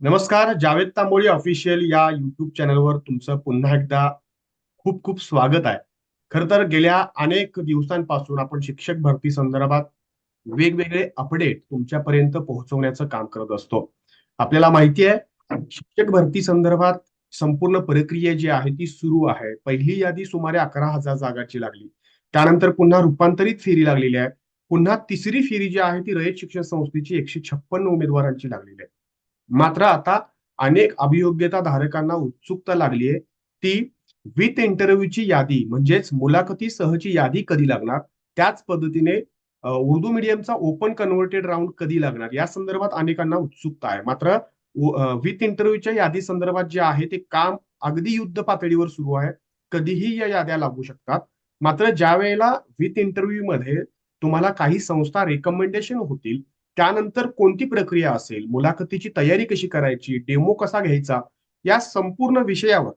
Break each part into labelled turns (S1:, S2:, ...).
S1: नमस्कार जावेद तांबोळी ऑफिशियल या युट्यूब चॅनलवर तुमचं पुन्हा एकदा खूप खूप स्वागत आहे. खर तर गेल्या अनेक दिवसांपासून आपण शिक्षक भरती संदर्भात वेगवेगळे अपडेट तुमच्यापर्यंत पोहोचवण्याचं काम करत असतो. आपल्याला माहिती आहे शिक्षक भरती संदर्भात संपूर्ण प्रक्रिया जी आहे ती सुरू आहे. पहिली यादी सुमारे अकरा हजार जागाची लागली. त्यानंतर पुन्हा रूपांतरित फेरी लागलेली आहे. पुन्हा तिसरी फेरी जी आहे ती रयत शिक्षण संस्थेची एकशे छप्पन्न उमेदवारांची लागलेली आहे. मात्र आता अनेक अभियोग्यता धारकांना उत्सुकता लागली आहे. ती विथ इंटरव्ह्यूची यादी म्हणजेच मुलाखती सहची यादी कधी लागणार? त्याच पद्धतीने उर्दू मीडियमचा ओपन कन्व्हर्टेड राऊंड कधी लागणार? या संदर्भात अनेकांना उत्सुकता आहे. मात्र विथ इंटरव्ह्यूच्या यादी संदर्भात जे आहे ते काम अगदी युद्ध पातळीवर सुरू आहे. कधीही या याद्या लागू शकतात. मात्र ज्या वेळेला विथ इंटरव्ह्यू मध्ये तुम्हाला काही संस्था रेकमेंडेशन होतील त्यानंतर कोणती प्रक्रिया असेल? मुलाखतीची तयारी कशी करायची? डेमो कसा घ्यायचा? या संपूर्ण विषयावर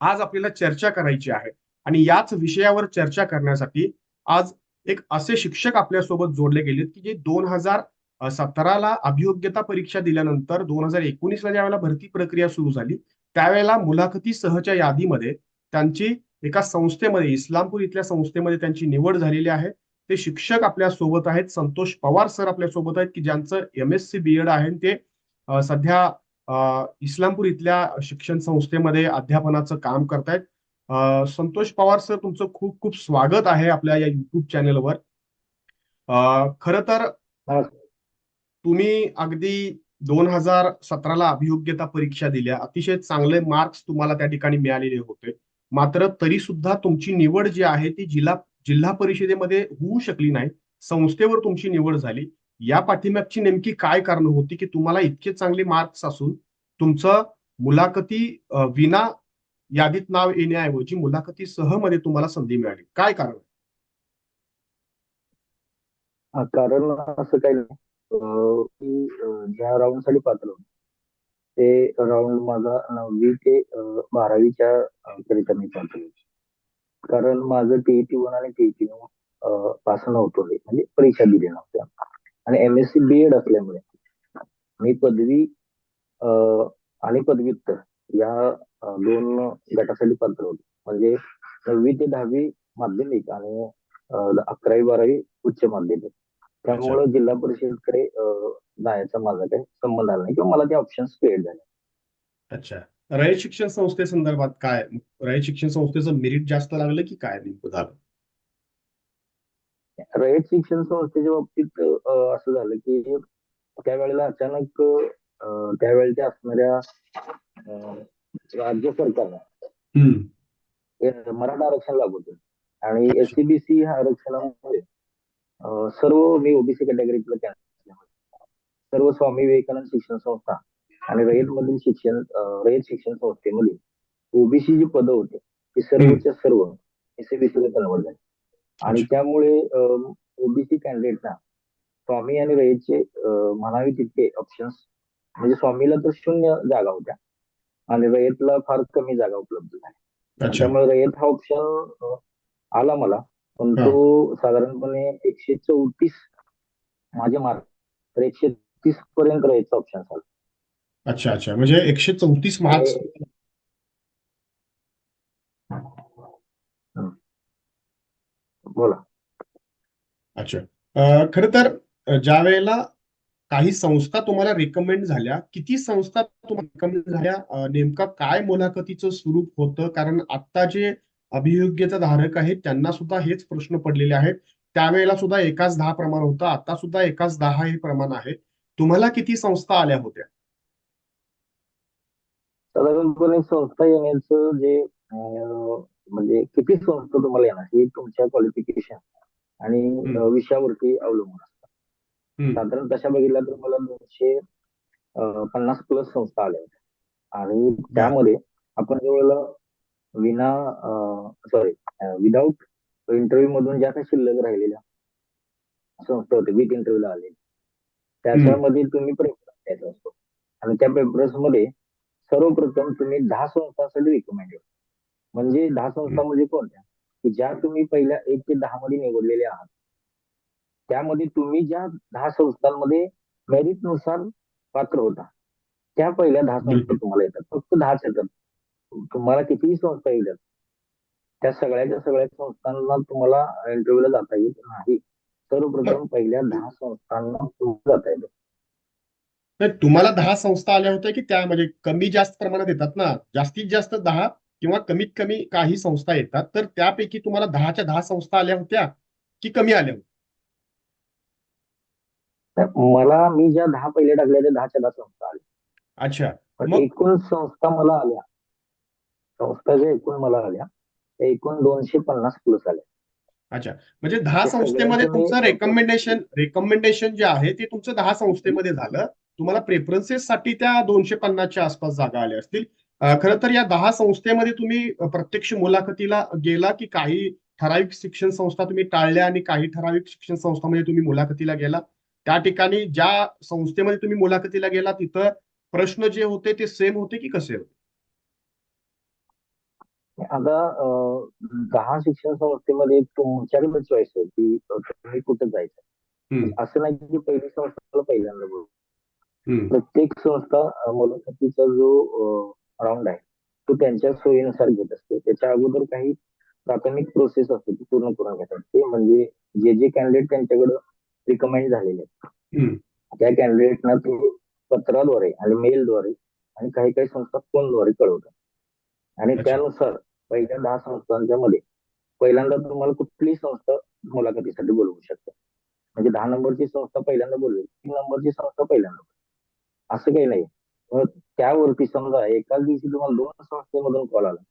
S1: आज आपल्याला चर्चा करायची आहे. आणि याच विषयावर चर्चा करण्यासाठी आज एक असे शिक्षक आपल्यासोबत जोडले गेलेत की जे दोन हजार सतराला अभियोग्यता परीक्षा दिल्यानंतर दोन हजार एकोणीसला ज्यावेळेला भरती प्रक्रिया सुरू झाली त्यावेळेला मुलाखती सहच्या यादीमध्ये त्यांची एका संस्थेमध्ये इस्लामपूर इथल्या संस्थेमध्ये त्यांची निवड झालेली आहे. ते शिक्षक आपल्यासोबत आहेत. संतोष पवार सर आपल्यासोबत आहेत की ज्यांचं M S C B Ed आहे ते सध्या इस्लामपूर इथल्या शिक्षण संस्थेमध्ये अध्यापनाचं काम करतायत. संतोष पवार सर तुमचं खूप खूप स्वागत आहे आपल्या या युट्यूब चॅनेलवर. खर तर तुम्ही अगदी दोन हजार सतराला अभियोग्यता परीक्षा दिल्या. अतिशय चांगले मार्क्स तुम्हाला त्या ठिकाणी मिळालेले होते. मात्र तरी सुद्धा तुमची निवड जी आहे ती जिल्हा जिल्हा परिषदेमध्ये होऊ शकली नाही संस्थेवर तुमची निवड झाली या पाठिंब्याची नेमकी काय कारण होती की तुम्हाला इतके चांगले मार्क्स असून तुमचं मुलाखती विना यादीत नाव येण्याऐवजी मुलाखती सहमध्ये तुम्हाला संधी मिळाली. काय कारण?
S2: कारण असं काही नाही. ज्या राऊंडसाठी पात्र ते राऊंड माझा नववी ते बारावीच्या करिता मी पात्र कारण माझं टीईटी वन आणि टीईटी पास नव्हतो म्हणजे परीक्षा दिली नव्हत्या आणि M S C B Ed असल्यामुळे मी पदवी आणि पदव्युत्तर या दोन गटासाठी पात्र होते. म्हणजे नववी ते दहावी माध्यमिक आणि अकरावी बारावी उच्च माध्यमिक. त्यामुळे जिल्हा परिषदकडे जायचा माझा काही संबंध आला नाही किंवा मला ते ऑप्शन क्रिएट झाले.
S1: अच्छा. रयत शिक्षण संस्थेसंदर्भात काय? रयत शिक्षण संस्थेचं मेरिट जास्त लागलं की काय नेमकं झालं?
S2: रयत शिक्षण संस्थेच्या बाबतीत असं झालं की त्यावेळेला अचानक त्यावेळेच्या असणाऱ्या राज्य सरकारनं मराठा आरक्षण लागू केलं. आणि एससीबीसी ह्या आरक्षणामुळे सर्व मी ओबीसी कॅटेगरीतलं सर्व स्वामी विवेकानंद शिक्षण संस्था आणि रयत मधील शिक्षण रयत शिक्षण संस्थेमध्ये ओबीसी जी पद होते ते सर्वच्या सर्व एसएबीसी कन्वर्ट झाले. आणि त्यामुळे ओबीसी कॅन्डिडेटना स्वामी आणि रयतचे म्हणावे तितके ऑप्शन्स म्हणजे स्वामीला तर शून्य जागा होत्या आणि रयतला फार कमी जागा उपलब्ध झाल्या. त्यामुळे रयत हा ऑप्शन आला मला पण तो साधारणपणे एकशे चौतीस माझे मार्क तर एकशे तीस पर्यंत रयतचा ऑप्शन आला.
S1: अच्छा अच्छा. म्हणजे एकशे चौतीस मार्क्स.
S2: बोला.
S1: अच्छा. खर तर ज्या वेळेला काही संस्था तुम्हाला रिकमेंड झाल्या किती संस्था तुम्हाला रिकमेंड झाल्या नेमका काय मुलाखतीचं स्वरूप होतं? कारण आता जे अभियोग्यता धारक आहेत त्यांना सुद्धा हेच प्रश्न पडलेले आहेत. त्यावेळेला सुद्धा एकाच दहा प्रमाण होतं आता सुद्धा एकाच दहा हे प्रमाण आहे. तुम्हाला किती संस्था आल्या होत्या?
S2: साधारणपणे संस्था येण्याचं जे म्हणजे किती संस्था तुम्हाला येणार हे तुमच्या क्वालिफिकेशन आणि विषयावरती अवलंबून असतात. साधारण तशा बघितल्या तर मला दोनशे पन्नास प्लस संस्था आल्या होत्या. आणि त्यामध्ये आपण ज्यावेळेला विना सॉरी विदाऊट इंटरव्ह्यू मधून ज्या काही शिल्लक राहिलेल्या संस्था होते विथ इंटरव्ह्यूला आले त्याच्यामध्ये तुम्ही पेपर द्यायचा असतो. आणि त्या पेपर्समध्ये सर्वप्रथम तुम्ही दहा संस्थांसाठी रिकमेंडेड म्हणजे दहा संस्था म्हणजे कोणत्या की ज्या तुम्ही पहिल्या एक ते दहा मध्ये निवडलेले आहात. त्यामध्ये तुम्ही ज्या दहा संस्थांमध्ये मेरिटनुसार पात्र होता त्या पहिल्या दहा संस्था. तुम्हाला येतात. फक्त दहाच येतात. तुम्हाला कितीही संस्था येतात त्या सगळ्याच्या सगळ्या संस्थांना तुम्हाला इंटरव्ह्यूला जाता येत नाही. सर्वप्रथम पहिल्या दहा संस्थांना जाता येतं.
S1: तुम्हाला दहा संस्था आल्या होत्या की त्या म्हणजे कमी जास्त प्रमाणात येतात ना. जास्तीत जास्त दहा किंवा कमीत कमी काही संस्था येतात. तर त्यापैकी तुम्हाला दहाच्या दहा संस्था आल्या होत्या की कमी आल्या होत्या?
S2: मला मी ज्या दहा पहिले टाकल्या त्या दहाच्या दहा संस्था आल्या.
S1: अच्छा.
S2: एकूण संस्था मला आल्या. संस्था ज्या एकूण मला आल्या त्या एकूण दोनशे पन्नास प्लस आल्या.
S1: अच्छा. म्हणजे दहा
S2: ते
S1: संस्थेमध्ये तुमचं रेकमेंडेशन रेकमेंडेशन जे आहे ते तुमचं दहा संस्थेमध्ये झालं. तुम्हाला प्रेफरन्सेस साठी त्या दोनशे पन्नासच्या आसपास जागा आल्या असतील. खरं तर या दहा संस्थेमध्ये तुम्ही प्रत्यक्ष मुलाखतीला गेला की काही ठराविक शिक्षण संस्था तुम्ही टाळल्या आणि काही ठराविक शिक्षण संस्थांमध्ये तुम्ही मुलाखतीला गेला? त्या ठिकाणी ज्या संस्थेमध्ये तुम्ही मुलाखतीला गेला तिथं प्रश्न जे होते ते सेम होते की कसे होते?
S2: आता दहा शिक्षण संस्थेमध्ये तुमच्याकडे चॉईस आहे की अं, तुम्ही कुठे जायचं? असं नाही की पहिली संस्थेला पहिल्यांदा बोलू. प्रत्येक संस्था अं, मुलाखतीचा जो राऊंड आहे तो त्यांच्या सोयीनुसार घेत असते. त्याच्या अगोदर काही प्राथमिक प्रोसेस असते ती पूर्ण करून घेतात ते म्हणजे जे जे कॅन्डिडेट त्यांच्याकडे रिकमेंड झालेले आहेत त्या कॅन्डिडेटना ते पत्राद्वारे आणि मेलद्वारे आणि काही काही संस्था फोनद्वारे कळवतात. आणि
S1: अच्छा.
S2: त्यानुसार पहिल्या दहा संस्थांच्या मध्ये पहिल्यांदा तुम्हाला कुठलीही संस्था मुलाखतीसाठी बोलवू शकते. म्हणजे दहा नंबरची संस्था पहिल्यांदा बोलवेल तीन नंबरची संस्था पहिल्यांदा बोलवेल. असं काही नाही. मग त्यावरती समजा एकाच दिवशी तुम्हाला दोन संस्थेमधून कॉल आला.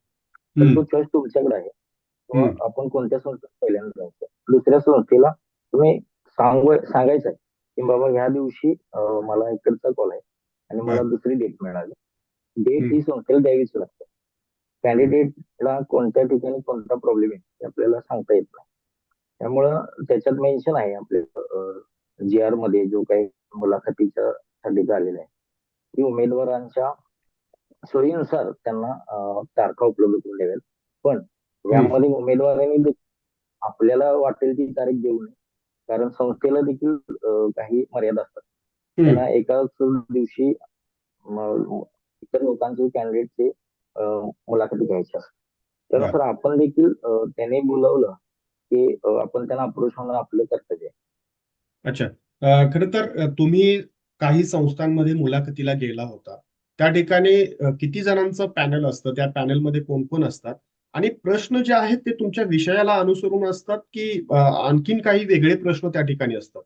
S2: तर तो चॉईस तुमच्याकडे आहे. किंवा. आपण कोणत्या संस्थेत पहिल्यांदा जायचं दुसऱ्या संस्थेला तुम्ही सांगू सांगायचं आहे की बाबा ह्या दिवशी मला इकडचा कॉल आहे आणि मला. दुसरी डेट मिळाली. डेट. ही संस्थेला द्यावीच लागते. कॅन्डिडेटला कोणत्या ठिकाणी कोणता प्रॉब्लेम आहे ते आपल्याला सांगता येत नाही. त्यामुळं त्याच्यात मेन्शन आहे आपल्या जी आरमध्ये जो काही मुलाखतीच्या साठी झालेला आहे. की उमेदवारांच्या सोयीनुसार त्यांना तारखा उपलब्ध करून द्याव्यात पण यामध्ये उमेदवारांनी आपल्याला वाटेल ती तारीख देऊ नये. कारण संस्थेला देखील काही मर्यादा असतात. त्यांना एकाच दिवशी इतर लोकांचे कॅन्डिडेटचे मुलाखती घ्यायच्या असतात त्यानुसार आपण देखील त्याने बोलवलं की आपण त्यांना अप्रोच होणं आपलं कर्तव्य आहे.
S1: अच्छा. खरं तर तुम्ही काही संस्थांमध्ये मुलाखतीला गेला होता. त्या ठिकाणी किती जणांचं पॅनल असतं? त्या पॅनलमध्ये कोण कोण असतात? आणि प्रश्न जे आहेत ते तुमच्या विषयाला अनुसरून असतात की आणखीन काही वेगळे प्रश्न त्या ठिकाणी असतात?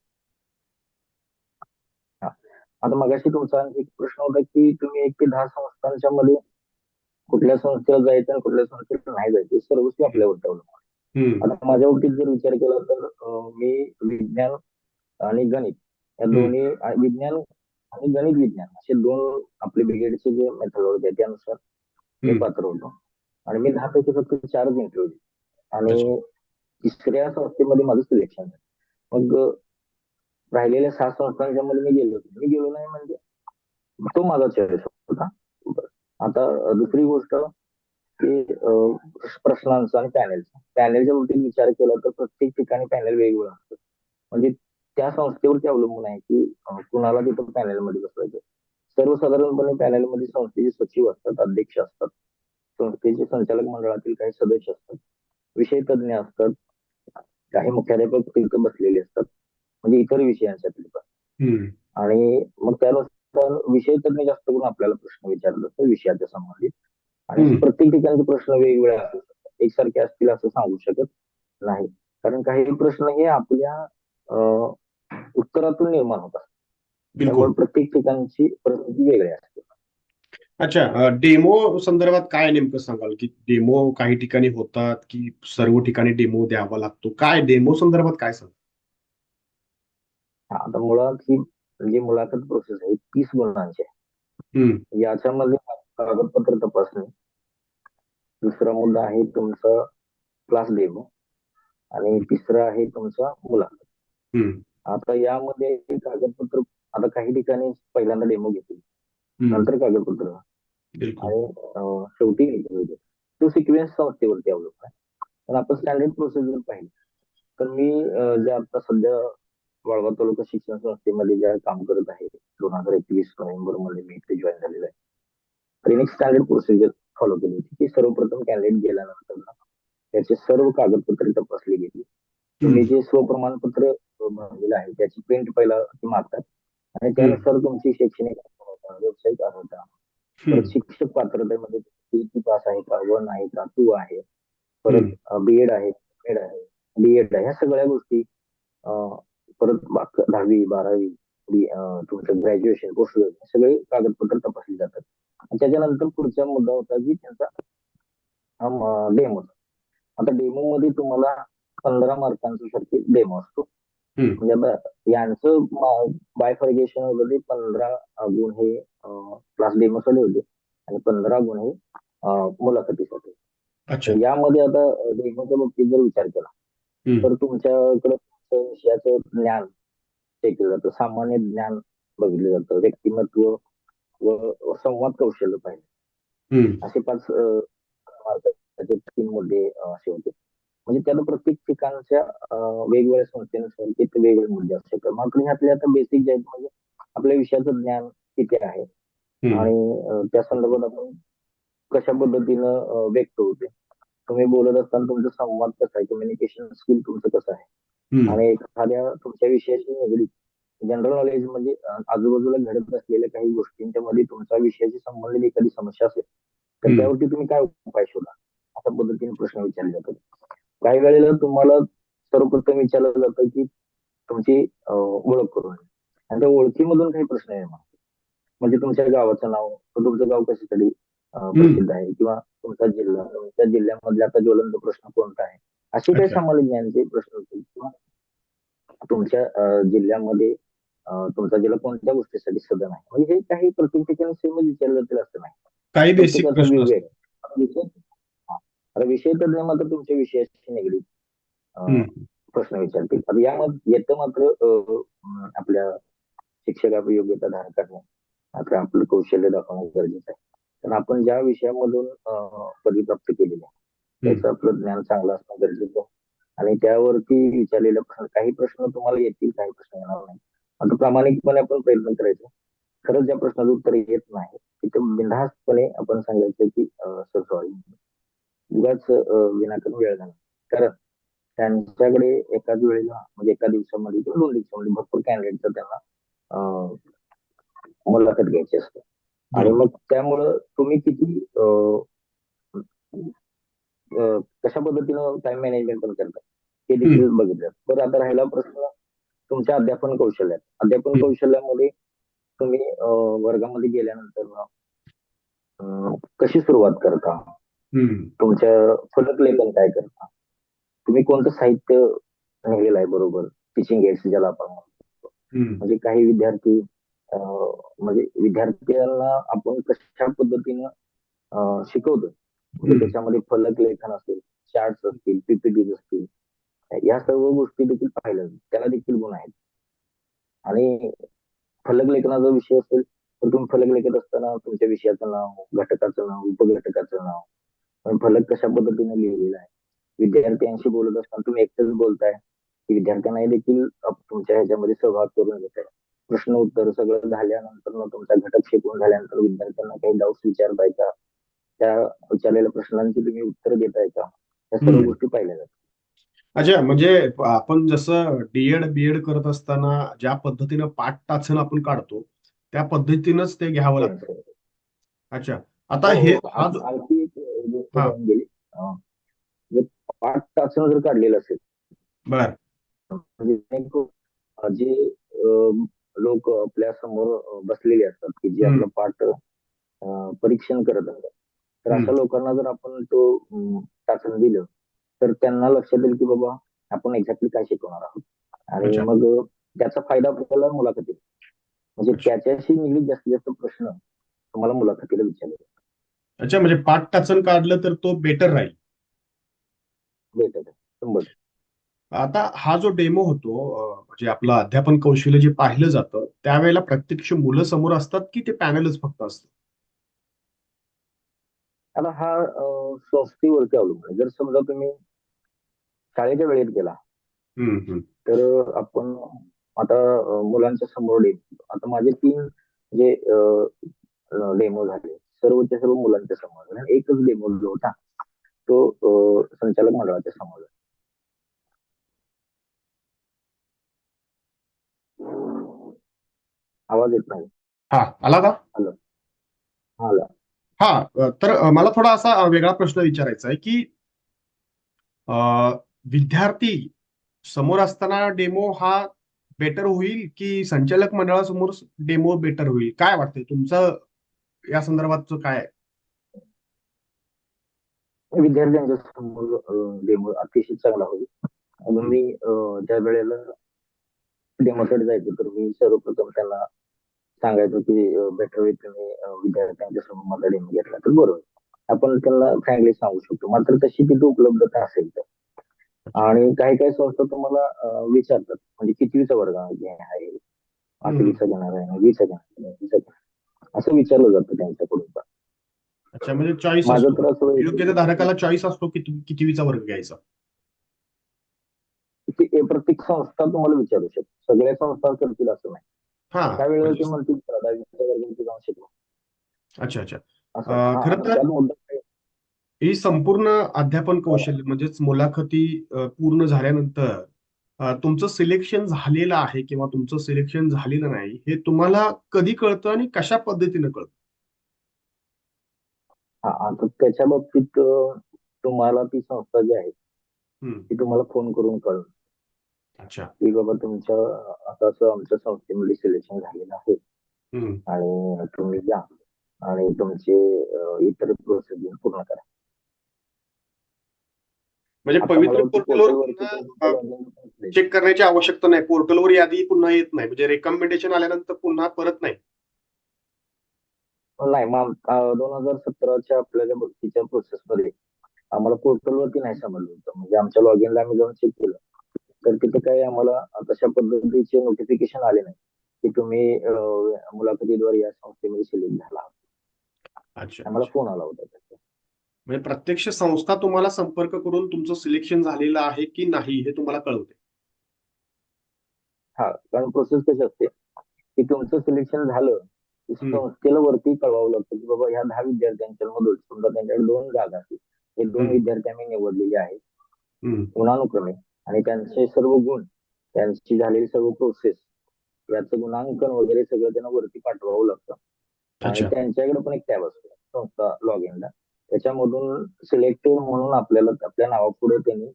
S2: आता मगाशी तुमचा एक प्रश्न होता की तुम्ही एक ते दहा संस्थांच्या मध्ये कुठल्या संस्थेला जायचं आणि कुठल्या संस्थेला नाही जायचं सर्वच आपल्यावर आता माझ्या बाबतीत जर विचार केला तर मी विज्ञान आणि गणित या. दोन्ही विज्ञान आणि गणित विज्ञान असे दोन आपले ब्रिगेडचे जे मेथडॉलॉजी आहे त्यानुसार मी. पात्र होतो आणि मी दहा पैकी फक्त चारच इंटरव्ह्यू आणि तिसऱ्या संस्थेमध्ये माझं सिलेक्शन झालं मग राहिलेल्या सहा संस्थांच्या मध्ये मी गेलो होतो. मी गेलो नाही म्हणजे तो माझा चॉईस होता. आता दुसरी गोष्ट की प्रश्नांचा आणि पॅनेलचा पॅनेलच्या बाबतीत विचार केला तर प्रत्येक ठिकाणी पॅनेल वेगवेगळं असतं म्हणजे त्या संस्थेवरती अवलंबून आहे की कुणाला तिथं पॅनेल मध्ये बसवायचं. सर्वसाधारणपणे पॅनेल मध्ये संस्थेचे सचिव असतात अध्यक्ष असतात. संस्थेचे संचालक मंडळातील काही सदस्य असतात. विषय तज्ञ असतात. काही मुख्याध्यापक तिथं बसलेले असतात. म्हणजे इतर विषयांसाठी पण आणि मग त्यानुसार विषय तज्ञ जास्त करून आपल्याला प्रश्न विचारले असतात विषयाच्या संबंधित आणि. प्रत्येक ठिकाणचे प्रश्न वेगवेगळे असू शकतात. एकसारखे असतील असं सांगू शकत नाही. कारण काही प्रश्न हे आपल्या अं, उत्तरातून निर्माण होतात.
S1: बिलकुल.
S2: प्रत्येक ठिकाणची परिस्थिती वेगळी असते.
S1: अच्छा डेमो संदर्भात काय नेमकं सांगाल की डेमो काही ठिकाणी होतात की सर्व ठिकाणी डेमो द्यावा लागतो? काय डेमो संदर्भात काय सांग
S2: हा, आता मुळात ही जी मुलाखत प्रोसेस आहे तीस गुणांची आहे. याच्यामध्ये कागदपत्र तपासणी. दुसरा मुद्दा आहे तुमचा क्लास डेमो आणि तिसरा आहे तुमचा मुलाखत. आता यामध्ये कागदपत्र आता काही ठिकाणी पहिल्यांदा डेमो घेतील. नंतर कागदपत्र. आणि शेवटी घेतील. तो सिक्वेन्स संस्थेवरती अवलंबून आहे. पण आपण स्टँडर्ड प्रोसिजर पाहिली तर मी जे आता सध्या वाळवा तालुका शिक्षण संस्थेमध्ये ज्या काम करत आहे दोन हजार एकवीस नोव्हेंबरमध्ये मी इथे जॉईन झालेलो आहे. तर एक स्टँडर्ड प्रोसिजर फॉलो केली होती की सर्वप्रथम कॅन्डिडेट गेल्यानंतर त्याचे सर्व कागदपत्रे तपासली गेली. तुम्ही जे स्वप्रमाणपत्र भरलेलं आहे त्याची प्रिंट पहिला ते मागतात. आणि त्यानुसार तुमची शैक्षणिक व्यावसायिक अर्हता परत शिक्षक पात्रतेमध्ये टी पास आहे का? वन आहे का? टू आहे. परत बीएड आहे एड आहे बीएड आहे. ह्या सगळ्या गोष्टी परत दहावी बारावी तुमचं ग्रॅज्युएशन पोस्ट सगळे कागदपत्र तपासली जातात. आणि त्याच्यानंतर पुढचा मुद्दा होता की त्यांचा डेमो आता डेमो मध्ये तुम्हाला पंधरा मार्कांचा सारखी डेमो असतो.
S1: हम्म.
S2: म्हणजे आता यांचं बायफर्गेशन वगैरे पंधरा गुण हे क्लास डेमोसाठी होते. आणि पंधरा गुण हे अं, मुलाखतीसाठी.
S1: अच्छा.
S2: तर यामध्ये आता डेमोच्या बाबतीत जर विचार केला
S1: हम्म.
S2: तर तुमच्याकडे तुमचं विषयाचं ज्ञान चेक केलं जातं. सामान्य ज्ञान बघितलं जातं. व्यक्तिमत्व व संवाद कौशल्य पाहिजे.
S1: हम्म.
S2: असे पाच मार्काचे तीन मुद्दे अं, असे होते. म्हणजे त्याला प्रत्येक ठिकाणच्या अं, वेगवेगळ्या संस्थेनुसार तिथे वेगवेगळे मुद्दे असू शकतात मात्र ह्यातले आता बेसिक जे आहेत म्हणजे आपल्या विषयाचं ज्ञान किती आहे?
S1: हम्म.
S2: आणि अं, त्या संदर्भात आपण कशा पद्धतीनं अं, व्यक्त होते तुम्ही बोलत असताना तुमचा संवाद कसा आहे? कम्युनिकेशन स्किल तुमचं कसं आहे?
S1: हम्म.
S2: आणि एखाद्या तुमच्या विषयाशी निगडीत जनरल नॉलेज म्हणजे अं, आजूबाजूला घडत असलेल्या काही गोष्टींच्या मध्ये तुमच्या विषयाशी संबंधित एखादी समस्या असेल तर
S1: हम्म.
S2: त्यावरती तुम्ही काय उपाय शोधा? अशा पद्धतीने प्रश्न विचारले जातात. काही वेळेला तुम्हाला सर्वप्रथम विचारलं जातं की तुमची ओळख करून. आणि त्या ओळखीमधून काही प्रश्न निर्माण होतात. म्हणजे तुमच्या गावाचं नाव तुमचं गाव कशासाठी प्रसिद्ध आहे किंवा तुमचा जिल्हा तुमच्या जिल्ह्यामधला आता ज्वलंत प्रश्न कोणता आहे असे काही. सामान्य ज्ञानचे प्रश्न होतील किंवा तुमच्या जिल्ह्यामध्ये तुमचा जिल्हा कोणत्या गोष्टीसाठी सदन आहे म्हणजे हे काही प्रत्येक ठिकाणी सेमच विचारलं जातील असं नाही
S1: काही बेसिक.
S2: आता विषय. आता तज्ञ मात्र तुमच्या विषयाशी निगडीत. प्रश्न विचारतील. आता यामध्ये येतं मात्र आपल्या शिक्षका योग्यता धारण करणे मात्र आपलं कौशल्य दाखवणं गरजेचं आहे. कारण आपण ज्या विषयामधून पदवी प्राप्त केलेली आहे त्याचं आपलं ज्ञान चांगलं असणं गरजेचं आहे. आणि त्यावरती विचारलेले प्रश्न काही प्रश्न तुम्हाला येतील काही प्रश्न येणार नाही. आता प्रामाणिकपणे आपण प्रयत्न करायचे. खरंच ज्या प्रश्नाचं उत्तर येत नाही तिथे बिनधास्तपणे आपण सांगायचं की सर सॉरी. उगाच विनाकारण वेळ घालवा कारण त्यांच्याकडे एकाच वेळेला म्हणजे एका दिवसामध्ये किंवा दोन दिवसामध्ये भरपूर कॅन्डिडेटचं त्यांना मुलाखत घ्यायची असते. आणि मग त्यामुळं तुम्ही किती कशा पद्धतीनं टाइम मॅनेजमेंट पण करता? हे देखील बघितलं. तर आता राहिला प्रश्न तुमच्या अध्यापन कौशल्यात. अध्यापन. कौशल्यामध्ये तुम्ही वर्गामध्ये गेल्यानंतर कशी सुरुवात करता?
S1: हम्म.
S2: तुमच्या फलक लेखन काय करता तुम्ही कोणतं साहित्य लिहिलेलं आहे बरोबर टीचिंग एड्स ज्याला आपण म्हणतो. म्हणजे काही विद्यार्थी अं, म्हणजे विद्यार्थ्यांना आपण कशा पद्धतीनं अं, शिकवतो म्हणजे. त्याच्यामध्ये फलक लेखन असेल चार्ट असतील पीपीटी असतील या सर्व गोष्टी देखील पाहिलं त्याला देखील गुण आहेत आणि फलक लेखनाचा विषय असेल तर तुम्ही फलक लेखत असताना तुमच्या विषयाचं नाव घटकाचं नाव उपघटकाचं नाव फलक कशा पद्धतीने लिहिलेला आहे? विद्यार्थ्यांशी बोलत असताना तुम्ही एकटंच बोलताय. की विद्यार्थ्यांनाही देखील तुमच्या ह्याच्यामध्ये सहभाग करून घेत आहे प्रश्न उत्तर सगळं झाल्यानंतर मग तुमचा घटक शिकवून झाल्यानंतर विद्यार्थ्यांना काही डाऊट्स विचारताय का? त्या विचारलेल्या प्रश्नांची तुम्ही उत्तर देताय का? या सर्व. गोष्टी पाहिल्या जातात.
S1: अच्छा म्हणजे आपण जसं डीएड बीएड करत असताना ज्या पद्धतीनं पाठ टाचन आपण काढतो त्या पद्धतीनंच ते घ्यावं लागतं. अच्छा. आता हे
S2: हो,
S1: हा.
S2: आणखी एक गोष्ट
S1: हा.
S2: राहून गेली अं, जे पाच तासन जर काढलेलं असेल म्हणजे जे लोक आपल्यासमोर बसलेले असतात की जे. आपलं पाठ परीक्षण करत असतात तर अशा. लोकांना जर आपण तो अं, टाचन दिलं तर त्यांना लक्षात येईल की बाबा आपण एक्झॅक्टली काय शिकवणार आहोत आणि. मग त्याचा फायदा आपल्याला मुलाखतीत म्हणजे. त्याच्याशी निगडीत जास्तीत जास्त प्रश्न तुम्हाला मुलाखतीला विचारले
S1: अच्छा म्हणजे पाठ टाचन काढलं तर तो बेटर राहील
S2: शंभर
S1: आता हा जो डेमो होतो म्हणजे आपलं अध्यापन कौशल्य जे पाहिलं जातं त्यावेळेला प्रत्यक्ष मुलं समोर असतात की ते पॅनलच फक्त असतं
S2: आता हा संस्थेवरती अवलंबून आहे. जर समजा तुम्ही शाळेच्या वेळेत गेला. तर आपण आता मुलांच्या समोर डेमो आता माझे तीन जे डेमो झाले सर्वच्या सर्व मुलांच्या समोर. आणि एकच डेमो जो होता तो संचालक मंडळाच्या समोर. आवाज येत नाही
S1: हा आला का
S2: हा आला.
S1: हा तर मला थोडा असा वेगळा प्रश्न विचारायचा आहे की विद्यार्थी समोर असताना डेमो हा बेटर होईल की संचालक मंडळासमोर डेमो बेटर होईल काय वाटतंय तुमचं या संदर्भात काय आहे?
S2: विद्यार्थ्यांच्या समोर डेमो अतिशय चांगला होईल. अजून मी ज्या वेळेला डेमोकडे जायचो तर मी सर्वप्रथम त्यांना सांगायचो की बेटर वे तुम्ही विद्यार्थ्यांच्या समोर माझा डेमो घेतला तर बरोबर आपण त्यांना फ्रँकली सांगू शकतो. मात्र तशी तिथे उपलब्धता असेल तर. आणि काही काही संस्था तुम्हाला विचारतात. म्हणजे कितवीचा वर्ग आहे? आहे आठवीचा घेणार आहे नववीचा असं विचारलं जातं त्यांच्याकडून.
S1: अच्छा म्हणजे चॉईस
S2: माझं
S1: असतो.
S2: तर असं होईल
S1: योग्यता धारकाला चॉईस असतो की तू कितवीचा वर्ग घ्यायचा?
S2: ते प्रत्येक संस्था तुम्हाला विचारू शकते. सगळ्या संस्था करतील असं नाही.
S1: हा
S2: त्यावेळेला ते
S1: म्हणजे-
S2: म्हणतील "चला, दहावीच्या वर्गामध्ये जाऊन शिकवा.
S1: अच्छा अच्छा. खरं तर-? ही संपूर्ण अध्यापन कौशल्य म्हणजेच मुलाखती पूर्ण झाल्यानंतर तुमचं सिलेक्शन झालेलं आहे किंवा तुमचं सिलेक्शन झालेलं नाही हे तुम्हाला कधी कळतं आणि कशा पद्धतीनं कळतं?
S2: आता त्याच्या बाबतीत तुम्हाला ती संस्था जी आहे ती तुम्हाला फोन करून
S1: अच्छा.
S2: की बाबा तुमच्या असं असं आमच्या संस्थेमध्ये सिलेक्शन झालेलं आहे. आणि तुम्ही या. आणि तुमचे इतर प्रोसिजर पूर्ण करा.
S1: म्हणजे पवित्र पोर्टलवर. चेक करण्याची आवश्यकता नाही. पोर्टलवर यादी पुन्हा येत नाही. म्हणजे रेकमेंडेशन आल्यानंतर पुन्हा परत नाही.
S2: नाही मग दोन हजार सतराच्या आपल्या ज्या भरतीच्या प्रोसेस मध्ये आम्हाला पोर्टलवरती नाही समजलं होतं. म्हणजे आमच्या लॉगिनला आम्ही जाऊन चेक केलं. तर तिथे काही आम्हाला तशा पद्धतीचे नोटिफिकेशन आले नाही. की तुम्ही मुलाखतीद्वारे या संस्थेमध्ये सिलेक्ट झाला आम्हाला फोन आला होता.
S1: म्हणजे प्रत्यक्ष संस्था तुम्हाला संपर्क करून तुमचं सिलेक्शन झालेलं आहे की नाही हे तुम्हाला कळवते.
S2: हा कारण प्रोसेस कशी असते? की तुमचं सिलेक्शन झालं. संस्थेला वरती कळवावं लागतं की बाबा ह्या दहा विद्यार्थ्यांच्या मधून समजा त्यांच्याकडे दोन जागा असतील. हे दोन. विद्यार्थी आम्ही निवडलेले आहेत. गुणानुक्रमे. आणि त्यांचे सर्व गुण त्यांची झालेली सर्व प्रोसेस याचं गुणांकन वगैरे सगळं त्यांना वरती पाठवावं लागतं. आणि त्यांच्याकडे पण एक टॅब असतो संस्था लॉग इनला त्याच्यामधून सिलेक्टेड म्हणून आपल्याला आपल्या नावापुढे त्यांनी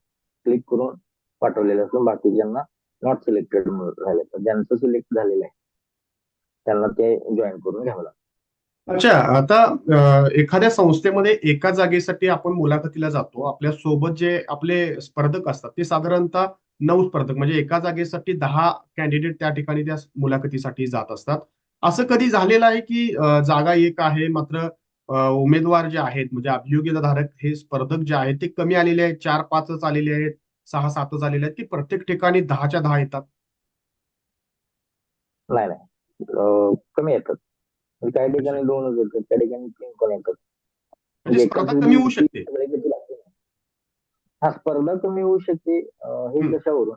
S2: क्लिक करून पाठवलेलं असतं. बाकीच्यांना नॉट सिलेक्टेड राहिले ज्यांचं सिलेक्ट झालेलं आहे त्यांना ते जॉईन करून घ्यावं लागतं.
S1: अच्छा आता एखाद्या संस्थेमध्ये एका जागेसाठी आपण मुलाखतीला जातो. आपल्यासोबत जे आपले स्पर्धक असतात ते साधारणतः नऊ स्पर्धक म्हणजे एका जागेसाठी दहा कॅन्डिडेट त्या ठिकाणी त्या मुलाखतीसाठी जात असतात. असं कधी झालेलं आहे की जागा एक आहे मात्र उमेदवार जे आहेत म्हणजे अभियोग्यताधारक हे स्पर्धक जे आहेत ते कमी आलेले आहेत. चार पाचच आलेले आहेत सहा सातच आलेले आहेत. की प्रत्येक ठिकाणी दहाच्या दहा येतात.
S2: नाही नाही. कमी येतात. म्हणजे काही ठिकाणी दोनच येतात काही ठिकाणी तीन पण येतात.
S1: म्हणजे
S2: एकाच
S1: स्पर्धा कमी होऊ शकते.
S2: हा स्पर्धा कमी होऊ शकते हे. कशावरून?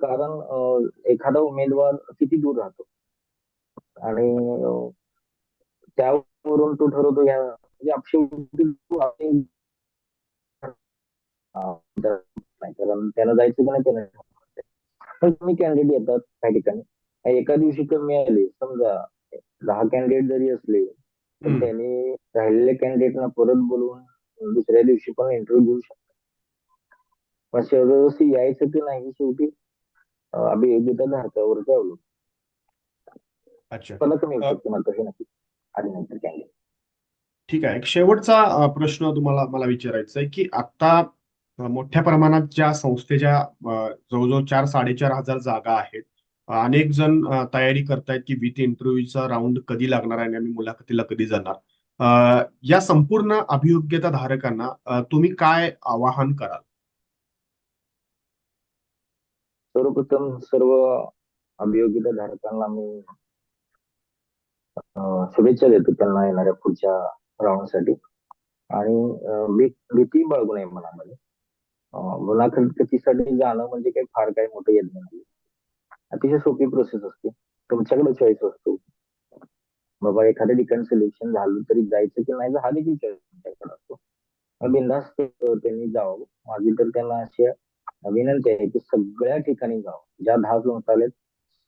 S2: कारण एखादा उमेदवार किती दूर राहतो? आणि अं, त्यावरून तो ठरवतो या. म्हणजे त्याला जायचं की नाही त्याला? पण तुम्ही कॅन्डिडेट येतात काही ठिकाणी. एका दिवशी कमी आले. समजा दहा कॅन्डिडेट जरी असले तर. त्यांनी राहिलेल्या कॅन्डिडेटना परत बोलवून दुसऱ्या दिवशी पण इंटरव्ह्यू घेऊ शकतात. पण शेवटी यायचं की नाही शेवटी अभियोग्यता धारकावरती अवलंबून
S1: अच्छा.
S2: स्पर्धा कमी हे नक्की. आधी नंतर
S1: ठीक आहे. एक शेवटचा प्रश्न तुम्हाला मला विचारायचा आहे की आता मोठ्या प्रमाणात ज्या संस्थेच्या जवळजवळ चार साडेचार हजार जागा आहेत अनेक जण तयारी करतायत की विथ इंटरव्ह्यूचा राऊंड कधी लागणार आहे आणि आम्ही मुलाखतीला कधी जाणार? या संपूर्ण अभियोग्यता धारकांना तुम्ही काय आवाहन कराल?
S2: सर्वप्रथम सर्व अभियोग्यता धारकांना मी शुभेच्छा देतो त्यांना येणाऱ्या पुढच्या राऊंडसाठी. आणि भीती बाळगू नये मनामध्ये. मुलाखतीसाठी जाणं म्हणजे काही फार काही मोठं यज्ञ नाही. अतिशय सोपी प्रोसेस असते. तुमच्याकडे चॉईस असतो. बाबा एखाद्या ठिकाणी सिलेक्शन झालं तरी जायचं की नाही हा देखील चॉईस तुमच्याकडे असतो. बिंदास्त त्यांनी जावं. माझी तर त्यांना अशी विनंती आहे की सगळ्या ठिकाणी जावं. ज्या दहा संस्था आल्यात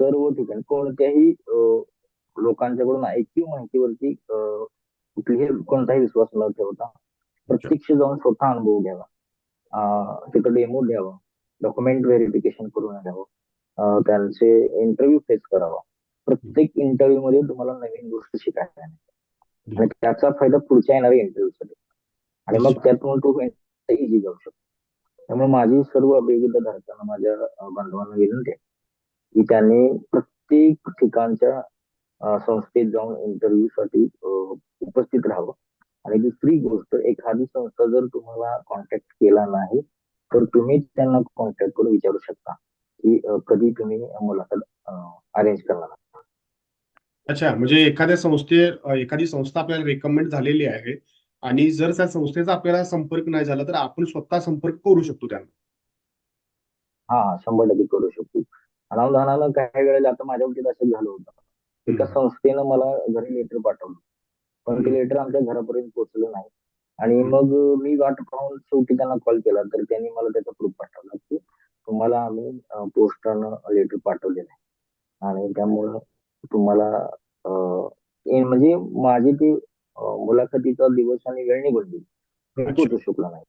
S2: सर्व ठिकाणी कोणत्याही लोकांच्याकडून ऐकीव माहितीवरती कुठलीही कोणताही विश्वास न ठेवता प्रत्यक्ष जाऊन स्वतः अनुभव घ्यावा. तिथं डेमो द्यावा. डॉक्युमेंट व्हेरिफिकेशन करून घ्यावं त्यांचे इंटरव्ह्यू फेस करावा. प्रत्येक इंटरव्ह्यू मध्ये तुम्हाला नवीन गोष्ट शिकायला. आणि त्याचा फायदा पुढच्या येणाऱ्या इंटरव्ह्यू साठी. आणि मग त्यातून तो इझी जाऊ शकतो. त्यामुळे माझी सर्व अभियोगिता धारकांना माझ्या बांधवांना विनंती आहे की त्यांनी प्रत्येक ठिकाणच्या संस्थेत जाऊन इंटरव्ह्यू साठी उपस्थित राहावं. आणि दुसरी गोष्ट एखादी संस्था जर तुम्हाला कॉन्टॅक्ट केला नाही तर तुम्ही त्यांना कॉन्टॅक्ट करून विचारू शकता की कधी तुम्ही मुलाखत अरेंज करणार.
S1: अच्छा म्हणजे एखाद्या संस्थे एखादी संस्था आपल्याला रेकमेंड झालेली आहे आणि जर त्या संस्थेचा आपल्याला संपर्क नाही झाला तर आपण स्वतः संपर्क करू शकतो त्यांना.
S2: हा शंभर टक्के करू शकतो. अनावधानानं काही वेळेला आता माझ्या बाबतीत असं झालं होतं. एका संस्थेनं मला घरी लेटर पाठवलं. पण ते लेटर आमच्या घरापर्यंत पोहोचलं नाही. आणि. मग मी वाट पाहून शेवटी त्यांना कॉल केला. तर त्यांनी मला त्याचा प्रूफ पाठवला की तुम्हाला आम्ही पोस्टानं लेटर पाठवलेलं आहे. आणि त्यामुळं तुम्हाला अं, हे म्हणजे माझी ती अं, मुलाखतीचा दिवस आणि वेळ निघून गेली. मी
S1: अच्छा.
S2: पोहोचू शकलो नाही.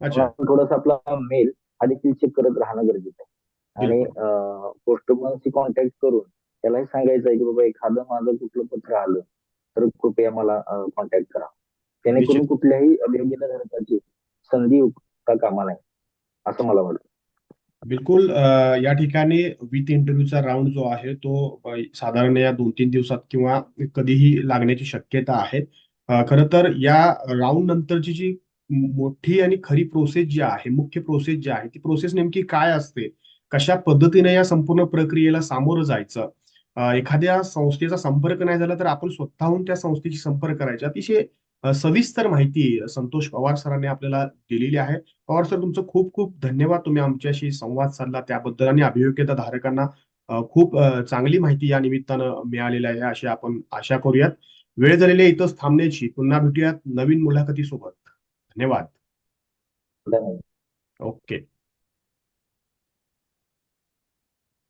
S1: अच्छा.
S2: थोडासा आपला मेल हा देखील चेक करत राहणं गरजेचं आहे. आणि पोस्टमनशी कॉन्टॅक्ट करून त्यालाही सांगायचं आहे की बाबा एखादं माझं कुठलं पत्र आलं तर कृपया मला कॉन्टॅक्ट करा. जेणेकरून. कुठल्याही अभियोगिता धारकाची संधी हुकता कामा नये असं मला वाटतं.
S1: बिलकुल या ठिकाणी विथ इंटरव्ह्यूचा राऊंड जो आहे तो साधारण या दोन तीन दिवसात किंवा कधीही लागण्याची शक्यता आहे. खरं तर या राऊंड नंतरची जी मोठी आणि खरी प्रोसेस जी आहे मुख्य प्रोसेस जी आहे ती प्रोसेस नेमकी काय असते? कशा पद्धतीने या संपूर्ण प्रक्रियेला सामोरं जायचं? एखाद्या संस्थेचा संपर्क नाही झाला तर आपण स्वतःहून त्या संस्थेशी संपर्क करायचा. अतिशय सविस्तर माहिती संतोष पवार सरांनी आपल्याला दिलेली आहे. पवार सर तुमचं खूप खूप धन्यवाद. तुम्ही आमच्याशी संवाद साधला. त्याबद्दल आणि अभियोग्यता धारकांना खूप चांगली माहिती या निमित्तानं मिळालेली आहे. अशी आपण आशा करूयात. वेळ झालेली आहे इथंच थांबण्याची. पुन्हा भेटूयात नवीन मुलाखतीसोबत.
S2: धन्यवाद.
S1: ओके.